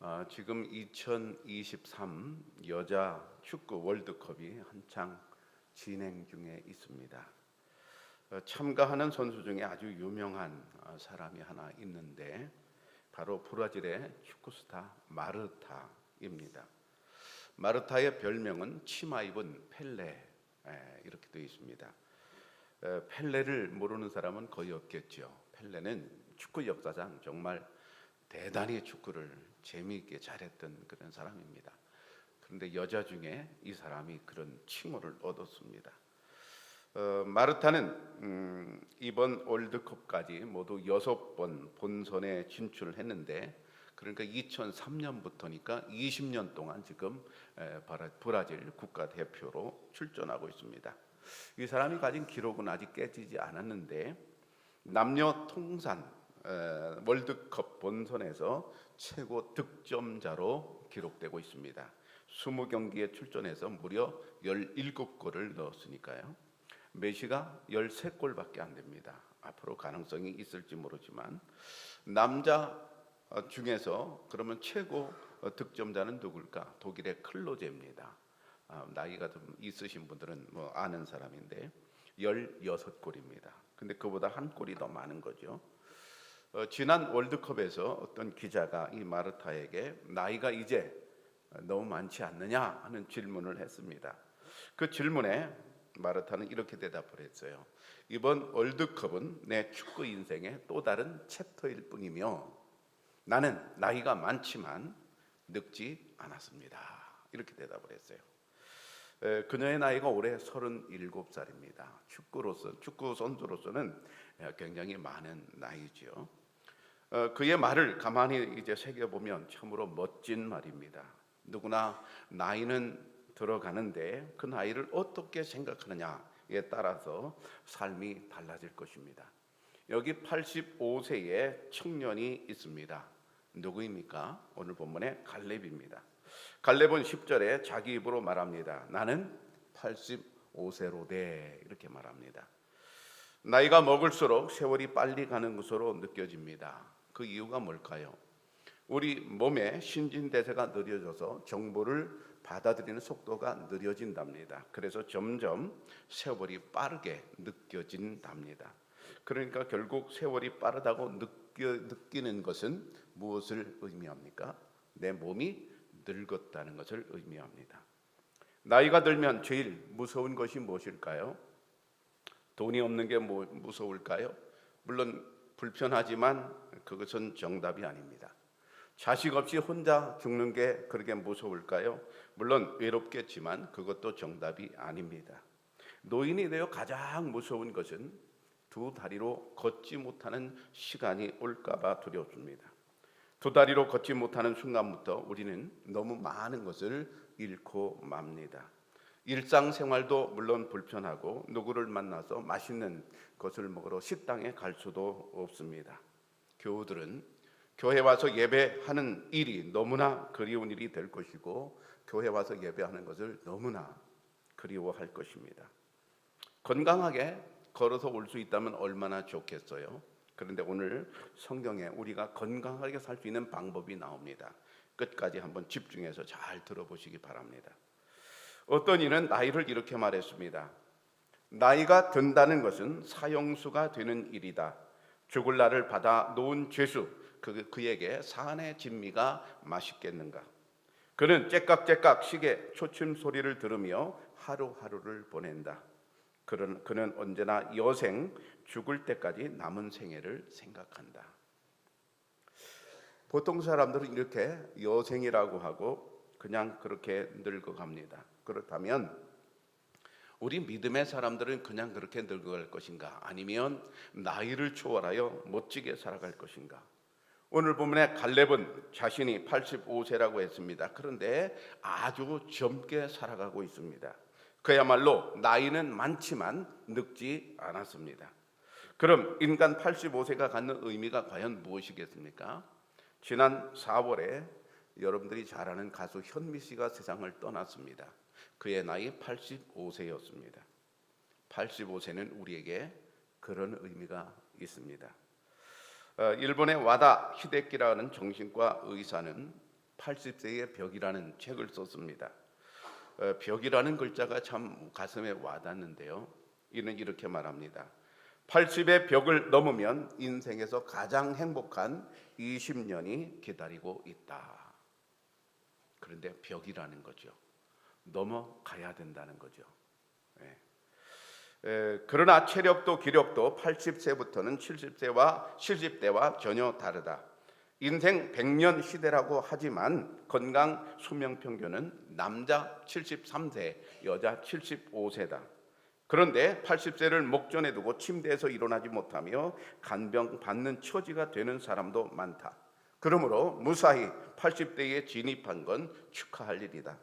아, 지금 2023 여자 축구 월드컵이 한창 진행 중에 있습니다. 어, 참가하는 선수 중에 아주 유명한 어, 사람이 하나 있는데 바로 브라질의 축구 스타 마르타입니다. 마르타의 별명은 치마 입은 펠레 에, 이렇게 되어 있습니다. 에, 펠레를 모르는 사람은 거의 없겠죠. 펠레는 축구 역사상 정말 대단히 축구를 재미있게 잘했던 그런 사람입니다. 그런데 여자 중에 이 사람이 그런 칭호를 얻었습니다. 어, 마르타는 음, 이번 월드컵까지 모두 여섯 번 본선에 진출을 했는데 그러니까 2003년부터니까 20년 동안 지금 브라질 국가 대표로 출전하고 있습니다. 이 사람이 가진 기록은 아직 깨지지 않았는데 남녀 통산 에, 월드컵 본선에서 최고 득점자로 기록되고 있습니다. 20경기에 출전해서 무려 17골을 넣었으니까요. 메시가 13골밖에 안 됩니다. 앞으로 가능성이 있을지 모르지만 남자 어, 중에서 그러면 최고 어, 득점자는 누굴까? 독일의 클로제입니다. 아, 나이가 좀 있으신 분들은 뭐 아는 사람인데 16골입니다. 근데 그보다 한 골이 더 많은 거죠. 어, 지난 월드컵에서 어떤 기자가 이 마르타에게 나이가 이제 너무 많지 않느냐 하는 질문을 했습니다. 그 질문에 마르타는 이렇게 대답을 했어요. 이번 월드컵은 내 축구 인생의 또 다른 챕터일 뿐이며 나는 나이가 많지만 늙지 않았습니다. 이렇게 대답을 했어요. 에, 그녀의 나이가 올해 37살입니다. 축구로서 축구 선수로서는 에, 굉장히 많은 나이죠. 어, 그의 말을 가만히 이제 새겨 보면 참으로 멋진 말입니다. 누구나 나이는 들어가는데 그 나이를 어떻게 생각하느냐에 따라서 삶이 달라질 것입니다. 여기 85세의 청년이 있습니다. 누구입니까? 오늘 본문의 갈렙입니다. 갈렙은 10절에 자기 입으로 말합니다. 나는 85세로 돼 이렇게 말합니다. 나이가 먹을수록 세월이 빨리 가는 것으로 느껴집니다. 그 이유가 뭘까요? 우리 몸의 신진대사가 느려져서 정보를 받아들이는 속도가 느려진답니다. 그래서 점점 세월이 빠르게 느껴진답니다. 그러니까 결국 세월이 빠르다고 느껴, 느끼는 것은 무엇을 의미합니까? 내 몸이 늙었다는 것을 의미합니다. 나이가 들면 제일 무서운 것이 무엇일까요? 돈이 없는 게 뭐, 무서울까요? 물론 불편하지만 그것은 정답이 아닙니다. 자식 없이 혼자 죽는 게 그렇게 무서울까요? 물론 외롭겠지만 그것도 정답이 아닙니다. 노인이 되어 가장 무서운 것은 두 다리로 걷지 못하는 시간이 올까봐 두렵습니다. 두 다리로 걷지 못하는 순간부터 우리는 너무 많은 것을 잃고 맙니다. 일상생활도 물론 불편하고 누구를 만나서 맛있는 것을 먹으러 식당에 갈 수도 없습니다. 교우들은 교회 와서 예배하는 일이 너무나 그리운 일이 될 것이고 교회 와서 예배하는 것을 너무나 그리워할 것입니다. 건강하게 걸어서 올 수 있다면 얼마나 좋겠어요. 그런데 오늘 성경에 우리가 건강하게 살 수 있는 방법이 나옵니다. 끝까지 한번 집중해서 잘 들어보시기 바랍니다. 어떤 이는 나이를 이렇게 말했습니다. 나이가 든다는 것은 사형수가 되는 일이다. 죽을 날을 받아 놓은 죄수 그, 그에게 산의 진미가 맛있겠는가? 그는 째깍째깍 시계 초침 소리를 들으며 하루하루를 보낸다. 그는, 그는 언제나 여생 죽을 때까지 남은 생애를 생각한다. 보통 사람들은 이렇게 여생이라고 하고 그냥 그렇게 늙어갑니다. 그렇다면 우리 믿음의 사람들은 그냥 그렇게 늙어갈 것인가? 아니면 나이를 초월하여 멋지게 살아갈 것인가? 오늘 본문에 갈렙은 자신이 85세라고 했습니다. 그런데 아주 젊게 살아가고 있습니다. 그야말로 나이는 많지만 늙지 않았습니다. 그럼 인간 85세가 갖는 의미가 과연 무엇이겠습니까? 지난 4월에 여러분들이 잘 아는 가수 현미 씨가 세상을 떠났습니다. 그의 나이 85세였습니다. 85세는 우리에게 그런 의미가 있습니다. 어, 일본의 와다 히데키라는 정신과 의사는 80세의 벽이라는 책을 썼습니다. 어, 벽이라는 글자가 참 가슴에 와닿는데요. 이는 이렇게 말합니다. 80의 벽을 넘으면 인생에서 가장 행복한 20년이 기다리고 있다. 그런데 벽이라는 거죠. 넘어가야 된다는 거죠. 예. 에, 그러나 체력도 기력도 80세부터는 70세와 70대와 전혀 다르다. 인생 100년 시대라고 하지만 건강 수명 평균은 남자 73세, 여자 75세다. 그런데 80세를 목전에 두고 침대에서 일어나지 못하며 간병 받는 처지가 되는 사람도 많다. 그러므로 무사히 80대에 진입한 건 축하할 일이다.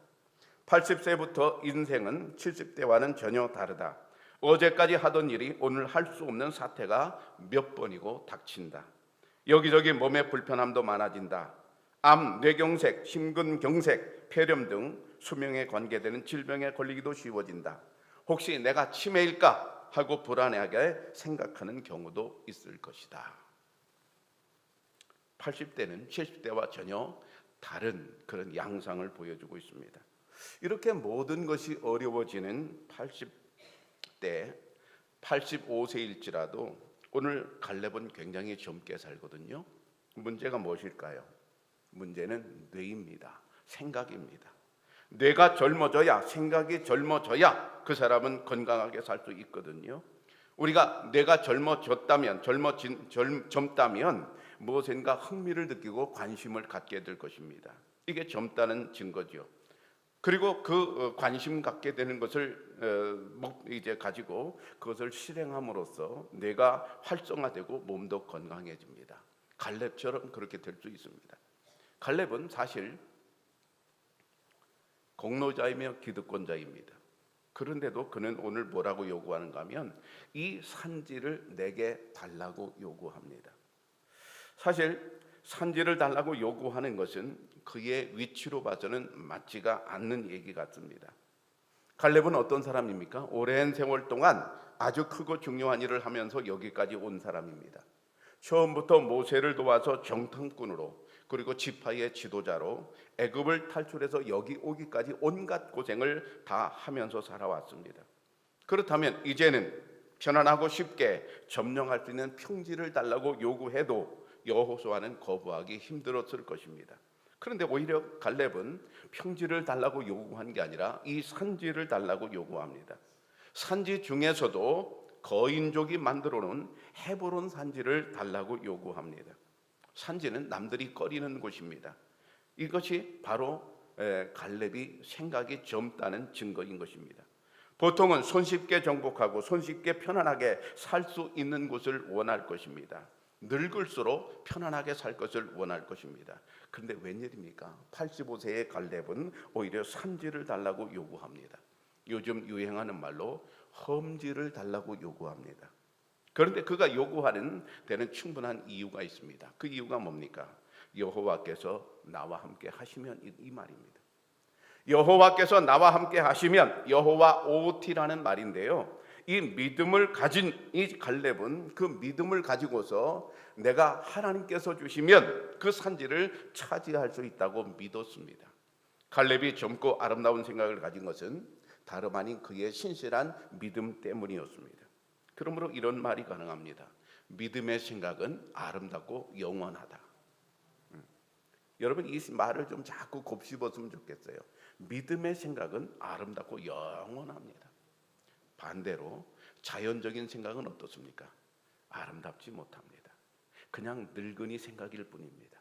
80세부터 인생은 70대와는 전혀 다르다. 어제까지 하던 일이 오늘 할 수 없는 사태가 몇 번이고 닥친다. 여기저기 몸의 불편함도 많아진다. 암, 뇌경색, 심근경색, 폐렴 등 수명에 관계되는 질병에 걸리기도 쉬워진다. 혹시 내가 치매일까 하고 불안하게 생각하는 경우도 있을 것이다. 80대는 70대와 전혀 다른 그런 양상을 보여주고 있습니다. 이렇게 모든 것이 어려워지는 80대, 85세일지라도 오늘 갈렙은 굉장히 젊게 살거든요. 문제가 무엇일까요? 문제는 뇌입니다. 생각입니다. 뇌가 젊어져야 생각이 젊어져야 그 사람은 건강하게 살 수 있거든요. 우리가 뇌가 젊어졌다면 젊어진 젊, 젊다면 무엇인가 흥미를 느끼고 관심을 갖게 될 것입니다. 이게 젊다는 증거죠. 그리고 그 어, 관심 갖게 되는 것을 어, 목- 이제 가지고 그것을 실행함으로써 뇌가 활성화되고 몸도 건강해집니다. 갈렙처럼 그렇게 될 수 있습니다. 갈렙은 사실 공로자이며 기득권자입니다. 그런데도 그는 오늘 뭐라고 요구하는가 하면 이 산지를 내게 달라고 요구합니다. 사실 산지를 달라고 요구하는 것은 그의 위치로 봐서는 맞지가 않는 얘기 같습니다. 갈렙은 어떤 사람입니까? 오랜 세월 동안 아주 크고 중요한 일을 하면서 여기까지 온 사람입니다. 처음부터 모세를 도와서 정탐꾼으로 그리고 지파의 지도자로 애굽을 탈출해서 여기 오기까지 온갖 고생을 다 하면서 살아왔습니다. 그렇다면 이제는 편안하고 쉽게 점령할 수 있는 평지를 달라고 요구해도 여호수아는 거부하기 힘들었을 것입니다. 그런데 오히려 갈렙은 평지를 달라고 요구한 게 아니라 이 산지를 달라고 요구합니다. 산지 중에서도 거인족이 만들어 놓은 헤브론 산지를 달라고 요구합니다. 산지는 남들이 꺼리는 곳입니다. 이것이 바로 에, 갈렙이 생각이 젊다는 증거인 것입니다. 보통은 손쉽게 정복하고 손쉽게 편안하게 살 수 있는 곳을 원할 것입니다. 늙을수록 편안하게 살 것을 원할 것입니다. 그런데 웬일입니까? 85세의 갈렙은 오히려 산지를 달라고 요구합니다. 요즘 유행하는 말로 험지를 달라고 요구합니다. 그런데 그가 요구하는 데는 충분한 이유가 있습니다. 그 이유가 뭡니까? 여호와께서 나와 함께 하시면 이, 이 말입니다. 여호와께서 나와 함께 하시면 여호와 오티라는 말인데요. 이 믿음을 가진 이 갈렙은 그 믿음을 가지고서 내가 하나님께서 주시면 그 산지를 차지할 수 있다고 믿었습니다. 갈렙이 젊고 아름다운 생각을 가진 것은 다름 아닌 그의 신실한 믿음 때문이었습니다. 그러므로 이런 말이 가능합니다. 믿음의 생각은 아름답고 영원하다. 음. 여러분 이 말을 좀 자꾸 곱씹었으면 좋겠어요. 믿음의 생각은 아름답고 영원합니다. 반대로 자연적인 생각은 어떻습니까? 아름답지 못합니다. 그냥 늙은이 생각일 뿐입니다.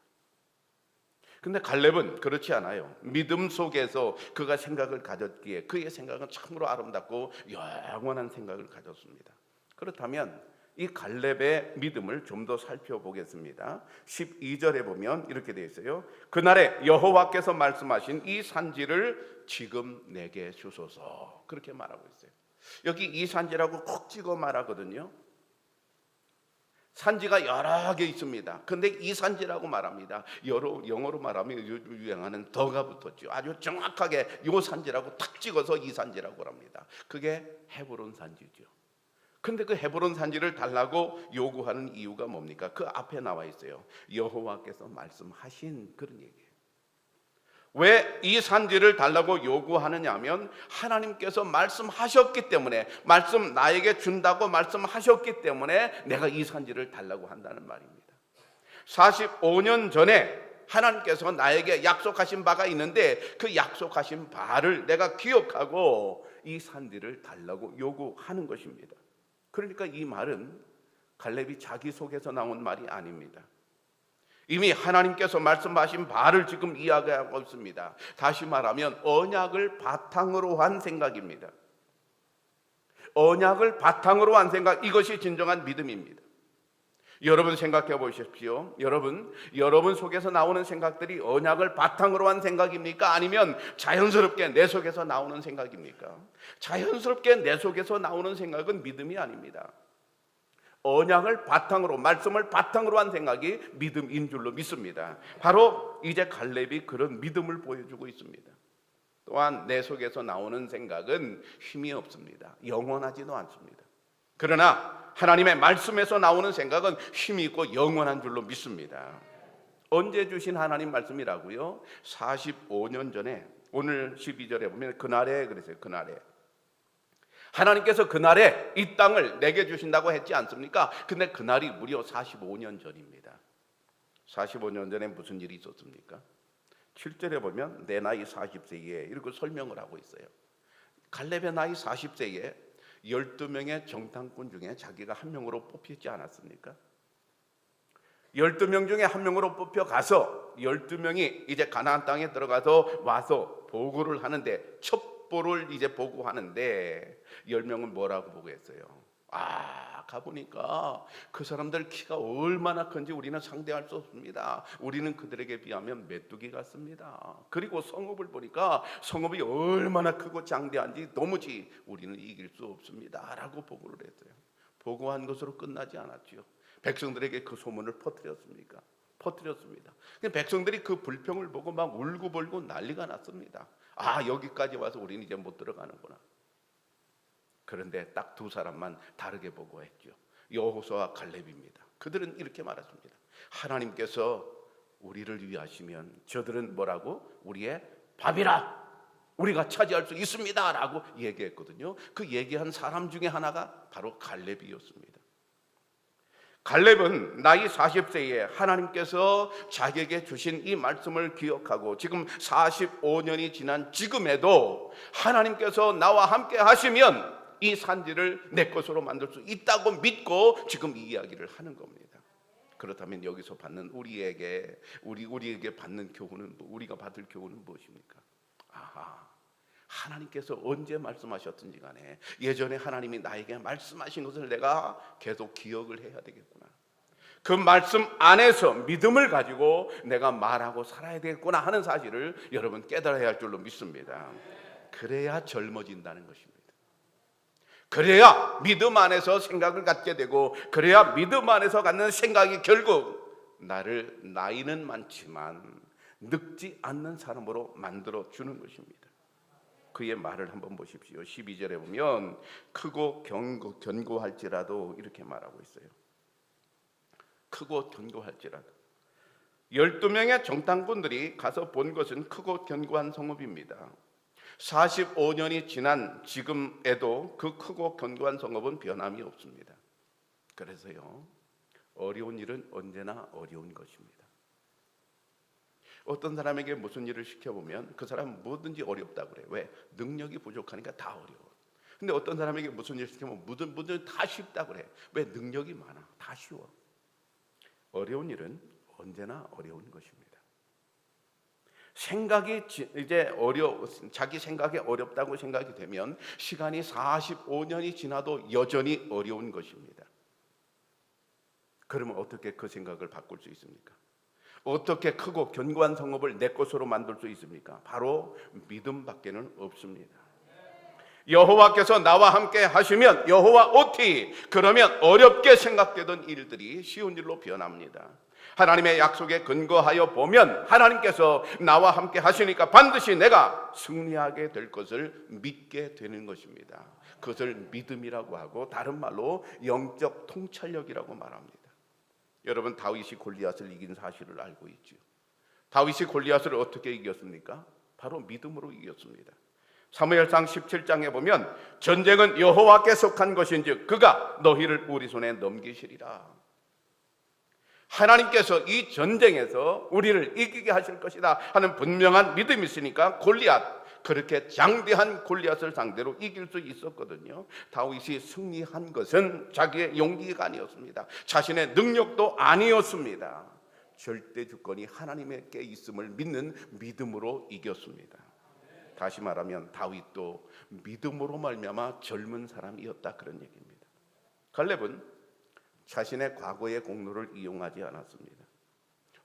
근데 갈렙은 그렇지 않아요. 믿음 속에서 그가 생각을 가졌기에 그의 생각은 참으로 아름답고 영원한 생각을 가졌습니다. 그렇다면 이 갈렙의 믿음을 좀 더 살펴보겠습니다. 12절에 보면 이렇게 되어 있어요. 그날에 여호와께서 말씀하신 이 산지를 지금 내게 주소서. 그렇게 말하고 있어요. 여기 이 산지라고 콕 찍어 말하거든요. 산지가 여러 개 있습니다. 근데 이 산지라고 말합니다. 여러 영어로 말하면 유행하는 더가 붙었죠. 아주 정확하게 요 산지라고 탁 찍어서 이 산지라고 합니다. 그게 헤브론 산지죠. 근데 그 헤브론 산지를 달라고 요구하는 이유가 뭡니까? 그 앞에 나와 있어요. 여호와께서 말씀하신 그런 얘기예요. 왜 이 산지를 달라고 요구하느냐면 하나님께서 말씀하셨기 때문에 말씀 나에게 준다고 말씀하셨기 때문에 내가 이 산지를 달라고 한다는 말입니다. 45년 전에 하나님께서 나에게 약속하신 바가 있는데 그 약속하신 바를 내가 기억하고 이 산지를 달라고 요구하는 것입니다. 그러니까 이 말은 갈렙이 자기 속에서 나온 말이 아닙니다. 이미 하나님께서 말씀하신 바를 지금 이야기하고 있습니다. 다시 말하면 언약을 바탕으로 한 생각입니다. 언약을 바탕으로 한 생각 이것이 진정한 믿음입니다. 여러분 생각해 보십시오. 여러분, 여러분 속에서 나오는 생각들이 언약을 바탕으로 한 생각입니까? 아니면 자연스럽게 내 속에서 나오는 생각입니까? 자연스럽게 내 속에서 나오는 생각은 믿음이 아닙니다. 언약을 바탕으로 말씀을 바탕으로 한 생각이 믿음인 줄로 믿습니다. 바로 이제 갈렙이 그런 믿음을 보여주고 있습니다. 또한 내 속에서 나오는 생각은 힘이 없습니다. 영원하지도 않습니다. 그러나 하나님의 말씀에서 나오는 생각은 힘이 있고 영원한 줄로 믿습니다. 언제 주신 하나님 말씀이라고요? 45년 전에 오늘 12절에 보면 그날에 그랬어요. 그날에 하나님께서 그날에 이 땅을 내게 주신다고 했지 않습니까? 근데 그날이 무려 45년 전입니다. 45년 전에 무슨 일이 있었습니까? 7절에 보면 내 나이 40세에 이렇게 설명을 하고 있어요. 갈렙의 나이 40세에 12명의 정탐꾼 중에 자기가 한 명으로 뽑히지 않았습니까? 12명 중에 한 명으로 뽑혀 가서 12명이 이제 가나안 땅에 들어가서 와서 보고를 하는데 첩보를 이제 보고 하는데 10명은 뭐라고 보고했어요? 아, 가보니까 그 사람들 키가 얼마나 큰지 우리는 상대할 수 없습니다. 우리는 그들에게 비하면 메뚜기 같습니다. 그리고 성읍을 보니까 성읍이 얼마나 크고 장대한지 도무지 우리는 이길 수 없습니다. 라고 보고를 했어요. 보고한 것으로 끝나지 않았지요. 백성들에게 그 소문을 퍼뜨렸습니까? 퍼뜨렸습니다. 백성들이 그 불평을 보고 막 울고불고 난리가 났습니다. 아, 여기까지 와서 우리는 이제 못 들어가는구나. 그런데 딱 두 사람만 다르게 보고했죠. 여호수와 갈렙입니다. 그들은 이렇게 말했습니다. 하나님께서 우리를 위하시면 저들은 뭐라고? 우리의 밥이라. 우리가 차지할 수 있습니다라고 얘기했거든요. 그 얘기한 사람 중에 하나가 바로 갈렙이었습니다. 갈렙은 나이 40세에 하나님께서 자기에게 주신 이 말씀을 기억하고 지금 45년이 지난 지금에도 하나님께서 나와 함께 하시면 이 산지를 내 것으로 만들 수 있다고 믿고 지금 이 이야기를 하는 겁니다. 그렇다면 여기서 받는 우리에게 우리 우리에게 받는 교훈은 뭐, 우리가 받을 교훈은 무엇입니까? 아하. 하나님께서 언제 말씀하셨든지 간에 예전에 하나님이 나에게 말씀하신 것을 내가 계속 기억을 해야 되겠구나. 그 말씀 안에서 믿음을 가지고 내가 말하고 살아야 되겠구나 하는 사실을 여러분 깨달아야 할 줄로 믿습니다. 그래야 젊어진다는 것입니다. 그래야 믿음 안에서 생각을 갖게 되고 그래야 믿음 안에서 갖는 생각이 결국 나를 나이는 많지만 늙지 않는 사람으로 만들어 주는 것입니다. 그의 말을 한번 보십시오. 12절에 보면 크고 견고, 견고할지라도 이렇게 말하고 있어요. 크고 견고할지라도 12명의 정탐꾼들이 가서 본 것은 크고 견고한 성읍입니다. 45년이 지난 지금에도 그 크고 견고한 성읍은 변함이 없습니다. 그래서요, 어려운 일은 언제나 어려운 것입니다. 어떤 사람에게 무슨 일을 시켜보면 그 사람 뭐든지 어렵다 그래. 왜? 능력이 부족하니까 다 어려워. 근데 어떤 사람에게 무슨 일을 시키면 뭐든 뭐든 다 쉽다 그래. 왜? 능력이 많아. 다 쉬워. 어려운 일은 언제나 어려운 것입니다. 생각이 이제 어려 자기 생각이 어렵다고 생각이 되면 시간이 45년이 지나도 여전히 어려운 것입니다. 그러면 어떻게 그 생각을 바꿀 수 있습니까? 어떻게 크고 견고한 성읍을 내 것으로 만들 수 있습니까? 바로 믿음밖에는 없습니다. 여호와께서 나와 함께 하시면 여호와 오티 그러면 어렵게 생각되던 일들이 쉬운 일로 변합니다. 하나님의 약속에 근거하여 보면 하나님께서 나와 함께 하시니까 반드시 내가 승리하게 될 것을 믿게 되는 것입니다. 그것을 믿음이라고 하고 다른 말로 영적 통찰력이라고 말합니다. 여러분 다윗이 골리앗을 이긴 사실을 알고 있죠. 다윗이 골리앗을 어떻게 이겼습니까? 바로 믿음으로 이겼습니다. 사무엘상 17장에 보면 전쟁은 여호와께 속한 것인즉 그가 너희를 우리 손에 넘기시리라. 하나님께서 이 전쟁에서 우리를 이기게 하실 것이다 하는 분명한 믿음이 있으니까 골리앗 그렇게 장대한 골리앗을 상대로 이길 수 있었거든요. 다윗이 승리한 것은 자기의 용기가 아니었습니다. 자신의 능력도 아니었습니다. 절대 주권이 하나님께 있음을 믿는 믿음으로 이겼습니다. 다시 말하면 다윗도 믿음으로 말미암아 젊은 사람이었다 그런 얘기입니다. 갈렙은 자신의 과거의 공로를 이용하지 않았습니다.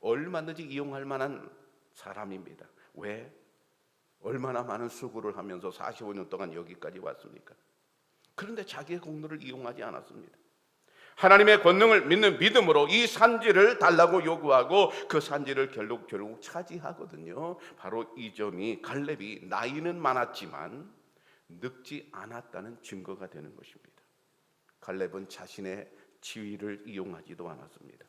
얼마든지 이용할 만한 사람입니다. 왜? 얼마나 많은 수고를 하면서 45년 동안 여기까지 왔습니까? 그런데 자기의 공로를 이용하지 않았습니다. 하나님의 권능을 믿는 믿음으로 이 산지를 달라고 요구하고 그 산지를 결국 결국 차지하거든요. 바로 이 점이 갈렙이 나이는 많았지만 늙지 않았다는 증거가 되는 것입니다. 갈렙은 자신의 지위를 이용하지도 않았습니다.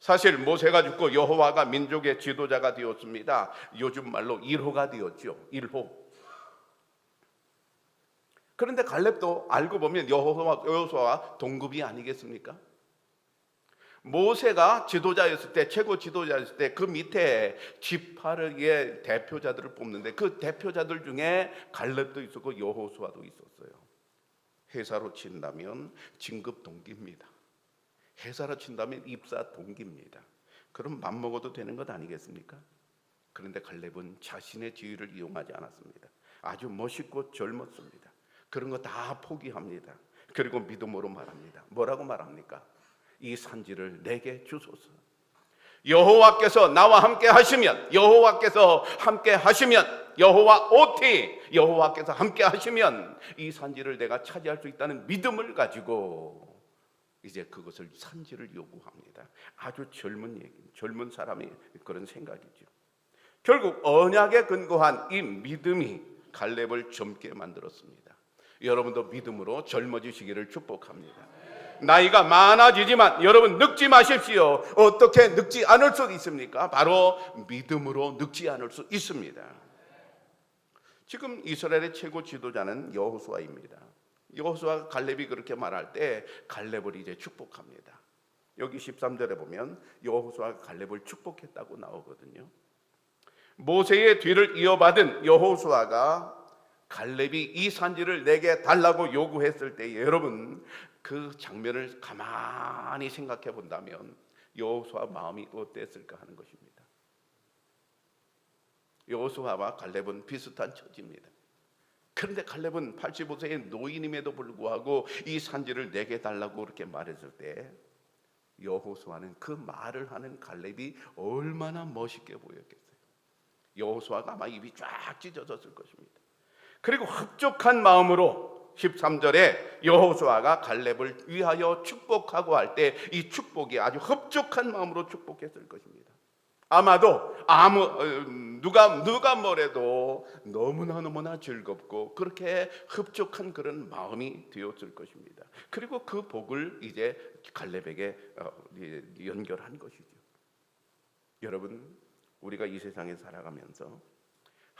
사실 모세가 죽고 여호와가 민족의 지도자가 되었습니다. 요즘 말로 1호가 되었죠. 1호. 그런데 갈렙도 알고 보면 여호수아와 동급이 아니겠습니까? 모세가 지도자였을 때 최고 지도자였을 때 그 밑에 지파의 대표자들을 뽑는데 그 대표자들 중에 갈렙도 있었고 여호수아도 있었어요. 회사로 친다면 진급 동기입니다. 회사로 친다면 입사 동기입니다. 그럼 맘먹어도 되는 것 아니겠습니까? 그런데 갈렙은 자신의 지위를 이용하지 않았습니다. 아주 멋있고 젊었습니다. 그런 거 다 포기합니다. 그리고 믿음으로 말합니다. 뭐라고 말합니까? 이 산지를 내게 주소서. 여호와께서 나와 함께 하시면 여호와께서 함께 하시면 여호와 오티 여호와께서 함께 하시면 이 산지를 내가 차지할 수 있다는 믿음을 가지고 이제 그것을 산지를 요구합니다. 아주 젊은 얘기, 젊은 사람이 그런 생각이죠. 결국 언약에 근거한 이 믿음이 갈렙을 젊게 만들었습니다. 여러분도 믿음으로 젊어지시기를 축복합니다. 나이가 많아지지만 여러분 늙지 마십시오. 어떻게 늙지 않을 수 있습니까? 바로 믿음으로 늙지 않을 수 있습니다. 지금 이스라엘의 최고 지도자는 여호수아입니다. 여호수아 갈렙이 그렇게 말할 때 갈렙을 이제 축복합니다. 여기 13절에 보면 여호수아 갈렙을 축복했다고 나오거든요. 모세의 뒤를 이어받은 여호수아가 갈렙이 이 산지를 내게 달라고 요구했을 때 여러분 그 장면을 가만히 생각해 본다면 여호수아 마음이 어땠을까 하는 것입니다. 여호수아와 갈렙은 비슷한 처지입니다. 그런데 갈렙은 85세의 노인임에도 불구하고 이 산지를 내게 달라고 그렇게 말했을 때 여호수아는 그 말을 하는 갈렙이 얼마나 멋있게 보였겠어요. 여호수아가 아마 입이 쫙 찢어졌을 것입니다. 그리고 흡족한 마음으로 13절에 여호수아가 갈렙을 위하여 축복하고 할 때 이 축복이 아주 흡족한 마음으로 축복했을 것입니다. 아마도 아무 어, 누가 누가 뭐래도 너무나 너무나 즐겁고 그렇게 흡족한 그런 마음이 되었을 것입니다. 그리고 그 복을 이제 갈렙에게 어, 연결한 것이죠. 여러분 우리가 이 세상에 살아가면서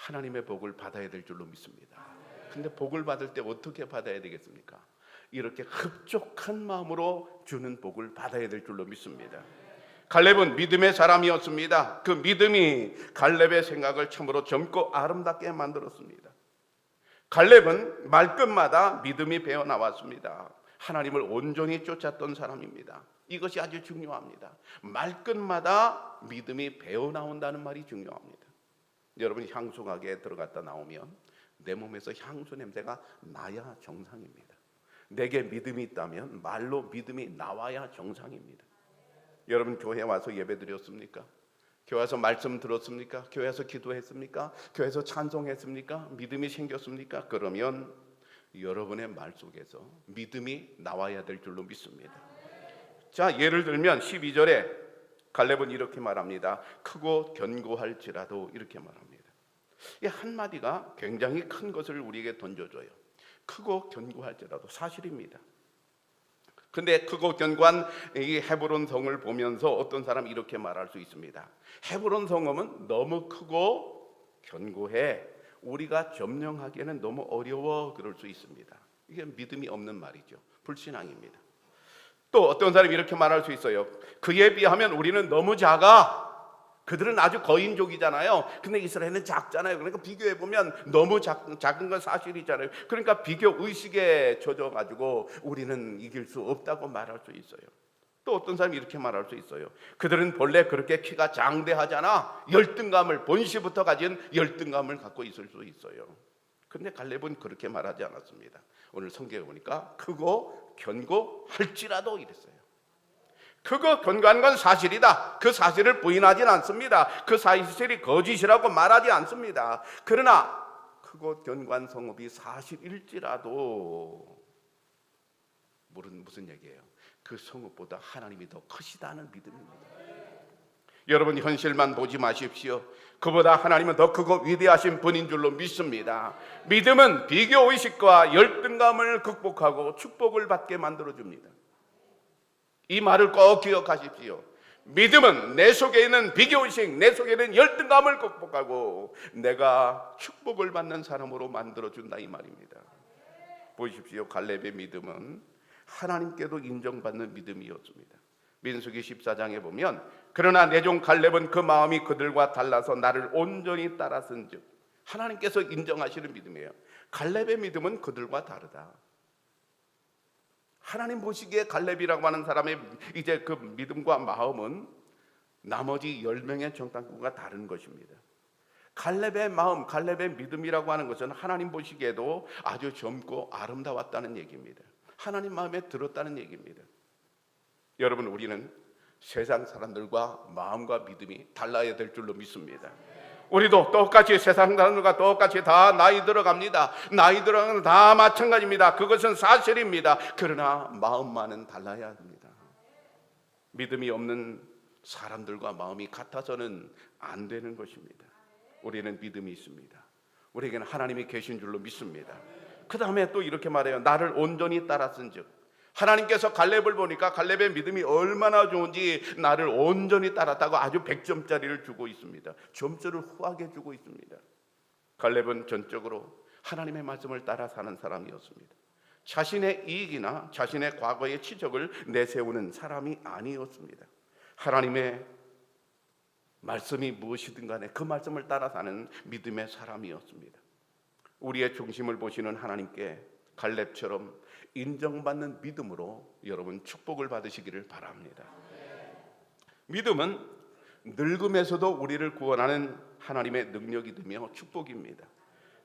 하나님의 복을 받아야 될 줄로 믿습니다. 근데 복을 받을 때 어떻게 받아야 되겠습니까? 이렇게 흡족한 마음으로 주는 복을 받아야 될 줄로 믿습니다. 갈렙은 믿음의 사람이었습니다. 그 믿음이 갈렙의 생각을 참으로 젊고 아름답게 만들었습니다. 갈렙은 말끝마다 믿음이 배어 나왔습니다. 하나님을 온전히 쫓았던 사람입니다. 이것이 아주 중요합니다. 말끝마다 믿음이 배어 나온다는 말이 중요합니다. 여러분 향수 가게에 들어갔다 나오면 내 몸에서 향수 냄새가 나야 정상입니다. 내게 믿음이 있다면 말로 믿음이 나와야 정상입니다. 여러분 교회 와서 예배 드렸습니까? 교회 와서 말씀 들었습니까? 교회에서 기도했습니까? 교회에서 찬송했습니까? 믿음이 생겼습니까? 그러면 여러분의 말 속에서 믿음이 나와야 될 줄로 믿습니다. 자, 예를 들면 12절에 갈렙은 이렇게 말합니다. 크고 견고할지라도 이렇게 말합니다. 이 한마디가 굉장히 큰 것을 우리에게 던져줘요. 크고 견고할지라도 사실입니다. 근데 크고 견고한 이 헤브론 성을 보면서 어떤 사람이 이렇게 말할 수 있습니다. 헤브론 성읍은 너무 크고 견고해. 우리가 점령하기에는 너무 어려워 그럴 수 있습니다. 이게 믿음이 없는 말이죠. 불신앙입니다. 또 어떤 사람이 이렇게 말할 수 있어요. 그에 비하면 우리는 너무 작아. 그들은 아주 거인족이잖아요. 근데 이스라엘은 작잖아요. 그러니까 비교해 보면 너무 작, 작은 건 사실이잖아요. 그러니까 비교 의식에 젖어 가지고 우리는 이길 수 없다고 말할 수 있어요. 또 어떤 사람이 이렇게 말할 수 있어요. 그들은 본래 그렇게 키가 장대하잖아. 열등감을 본시부터 가진 열등감을 갖고 있을 수 있어요. 근데 갈렙은 그렇게 말하지 않았습니다. 오늘 성경에 보니까 크고 견고할지라도 이랬어요. 크고 견고한 건 사실이다. 그 사실을 부인하진 않습니다. 그 사실이 거짓이라고 말하지 않습니다. 그러나 크고 견고한 성읍이 사실일지라도 무슨 무슨 얘기예요? 그 성읍보다 하나님이 더 크시다는 믿음입니다. 여러분 현실만 보지 마십시오. 그보다 하나님은 더 크고 위대하신 분인 줄로 믿습니다. 믿음은 비교 의식과 열등감을 극복하고 축복을 받게 만들어 줍니다. 이 말을 꼭 기억하십시오. 믿음은 내 속에 있는 비교 의식, 내 속에 있는 열등감을 극복하고 내가 축복을 받는 사람으로 만들어 준다 이 말입니다. 보십시오. 갈렙의 믿음은 하나님께도 인정받는 믿음이었습니다. 민수기 14장에 보면 그러나 내 종 갈렙은 그 마음이 그들과 달라서 나를 온전히 따랐은즉 하나님께서 인정하시는 믿음이에요. 갈렙의 믿음은 그들과 다르다. 하나님 보시기에 갈렙이라고 하는 사람의 이제 그 믿음과 마음은 나머지 열 명의 정탐꾼과 다른 것입니다. 갈렙의 마음, 갈렙의 믿음이라고 하는 것은 하나님 보시기에도 아주 젊고 아름다웠다는 얘기입니다. 하나님 마음에 들었다는 얘기입니다. 여러분 우리는 세상 사람들과 마음과 믿음이 달라야 될 줄로 믿습니다. 우리도 똑같이 세상 사람들과 똑같이 다 나이 들어갑니다. 나이 들어가는 다 마찬가지입니다. 그것은 사실입니다. 그러나 마음만은 달라야 합니다. 믿음이 없는 사람들과 마음이 같아서는 안 되는 것입니다. 우리는 믿음이 있습니다. 우리에게는 하나님이 계신 줄로 믿습니다. 그 다음에 또 이렇게 말해요. 나를 온전히 따랐은즉 하나님께서 갈렙을 보니까 갈렙의 믿음이 얼마나 좋은지 나를 온전히 따랐다고 아주 100점짜리를 주고 있습니다. 점수를 후하게 주고 있습니다. 갈렙은 전적으로 하나님의 말씀을 따라 사는 사람이었습니다. 자신의 이익이나 자신의 과거의 치적을 내세우는 사람이 아니었습니다. 하나님의 말씀이 무엇이든 간에 그 말씀을 따라 사는 믿음의 사람이었습니다. 우리의 중심을 보시는 하나님께 갈렙처럼 인정받는 믿음으로 여러분 축복을 받으시기를 바랍니다. 믿음은 늙음에서도 우리를 구원하는 하나님의 능력이 되며 축복입니다.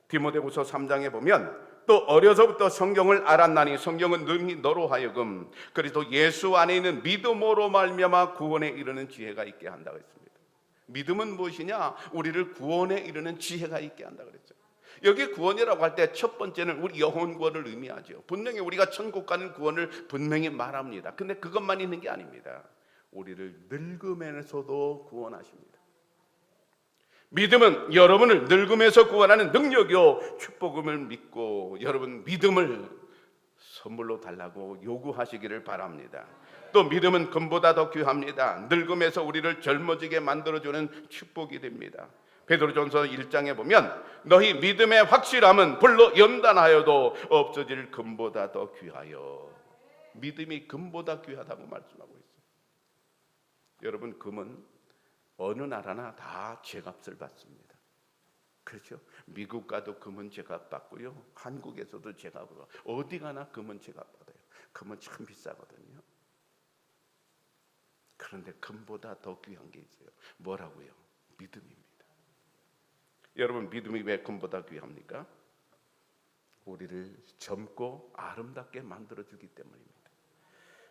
디모데후서 3장에 보면 또 어려서부터 성경을 알았나니 성경은 능히 너로 하여금 그리스도 예수 안에 있는 믿음으로 말미암아 구원에 이르는 지혜가 있게 한다고 했습니다. 믿음은 무엇이냐? 우리를 구원에 이르는 지혜가 있게 한다 그랬죠. 여기 구원이라고 할 때 첫 번째는 우리 영혼 구원을 의미하죠. 분명히 우리가 천국 가는 구원을 분명히 말합니다. 근데 그것만 있는 게 아닙니다. 우리를 늙음에서도 구원하십니다. 믿음은 여러분을 늙음에서 구원하는 능력이요 축복음을 믿고 여러분 믿음을 선물로 달라고 요구하시기를 바랍니다. 또 믿음은 금보다 더 귀합니다. 늙음에서 우리를 젊어지게 만들어주는 축복이 됩니다. 베드로전서 1장에 보면 너희 믿음의 확실함은 불로 연단하여도 없어질 금보다 더 귀하여 믿음이 금보다 귀하다고 말씀하고 있어요. 여러분 금은 어느 나라나 다 제값을 받습니다. 그렇죠? 미국 가도 금은 제값 받고요. 한국에서도 제값 받고 어디 가나 금은 제값 받아요. 금은 참 비싸거든요. 그런데 금보다 더 귀한 게 있어요. 뭐라고요? 믿음입니다. 여러분 믿음이 왜 금보다 귀합니까? 우리를 젊고 아름답게 만들어 주기 때문입니다.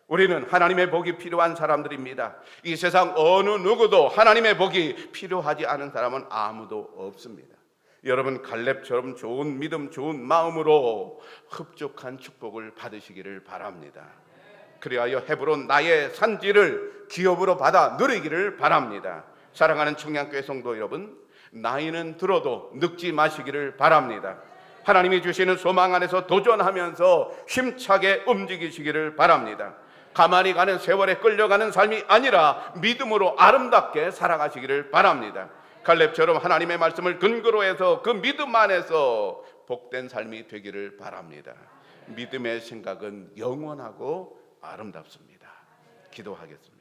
우리는 하나님의 복이 필요한 사람들입니다. 이 세상 어느 누구도 하나님의 복이 필요하지 않은 사람은 아무도 없습니다. 여러분 갈렙처럼 좋은 믿음, 좋은 마음으로 흡족한 축복을 받으시기를 바랍니다. 그리하여 헤브론 나의 산지를 기업으로 받아 누리기를 바랍니다. 사랑하는 청양교회 성도 여러분, 나이는 들어도 늙지 마시기를 바랍니다. 하나님이 주시는 소망 안에서 도전하면서 힘차게 움직이시기를 바랍니다. 가만히 가는 세월에 끌려가는 삶이 아니라 믿음으로 아름답게 살아가시기를 바랍니다. 갈렙처럼 하나님의 말씀을 근거로 해서 그 믿음 안에서 복된 삶이 되기를 바랍니다. 믿음의 생각은 영원하고 아름답습니다. 기도하겠습니다.